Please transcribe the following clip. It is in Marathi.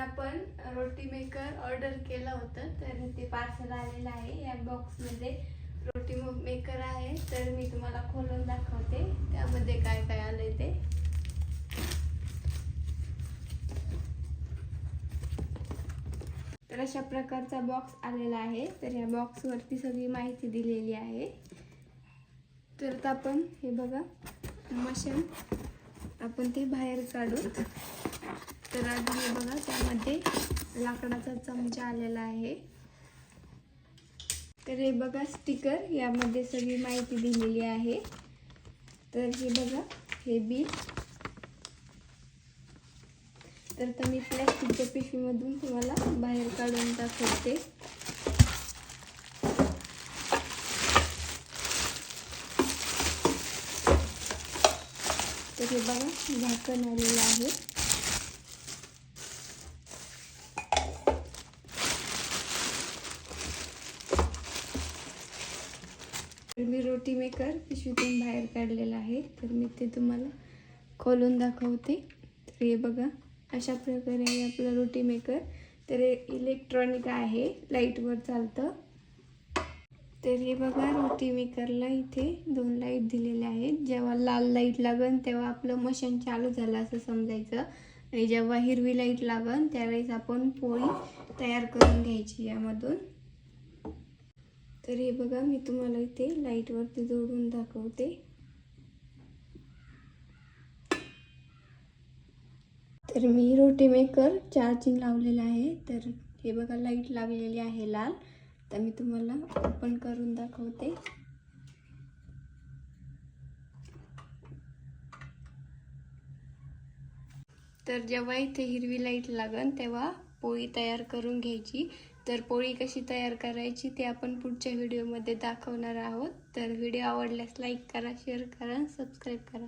आपण रोटी मेकर ऑर्डर केलं होतं तर ते पार्सल आलेलं आहे. या बॉक्समध्ये रोटी मेकर आहे. तर मी तुम्हाला खोलून दाखवते. त्यामध्ये काय काय आलं ते. तर अशा प्रकारचा बॉक्स आलेला आहे. तर या बॉक्सवरती सगळी माहिती दिलेली आहे. तर आपण हे बघा मशीन आपण ते बाहेर काढू. तर आधी हे बघा त्यामध्ये लाकडाचा चमचा आलेला आहे. तर हे बघा स्टिकर यामध्ये सगळी माहिती दिलेली आहे. तर हे बघा हे बिल तर तर मी प्लॅस्टिकच्या पिशवीमधून तुम्हाला बाहेर काढून दाखवते. तर हे बघा झाकण आलेलं आहे. तर मी रोटी मेकर पिशवीतून बाहेर काढलेला आहे. तर मी ते तुम्हाला खोलून दाखवते. तर हे बघा अशा प्रकारे आहे आपलं रोटी मेकर. तर हे इलेक्ट्रॉनिक आहे लाईटवर चालतं. तर हे बघा रोटी मेकरला इथे दोन लाइट दिलेले आहेत. जेव्हा लाल लाइट लागन तेव्हा आपलं मशीन चालू झालं असं समजायचं. आणि जेव्हा हिरवी लाइट लागन त्यावेळेस आपण पोळी तयार करून घ्यायची यामधून. तर हे बघा मी तुम्हाला इथे लाईटवरती जोडून दाखवते. तर मी रोटी मेकर चार्जिंग लावलेला आहे. तर हे बघा लाइट लागलेली आहे लाल. तर मी तुम्हाला ओपन करून दाखवते. तर जेव्हा इथे हिरवी लाइट लागन तेव्हा पोळी तयार करून घ्यायची. तर पोळी कशी तयार करायची ते आपण पुढच्या व्हिडिओमध्ये दाखवणार आहोत. तर व्हिडिओ आवडल्यास लाईक करा शेअर करा सबस्क्राईब करा.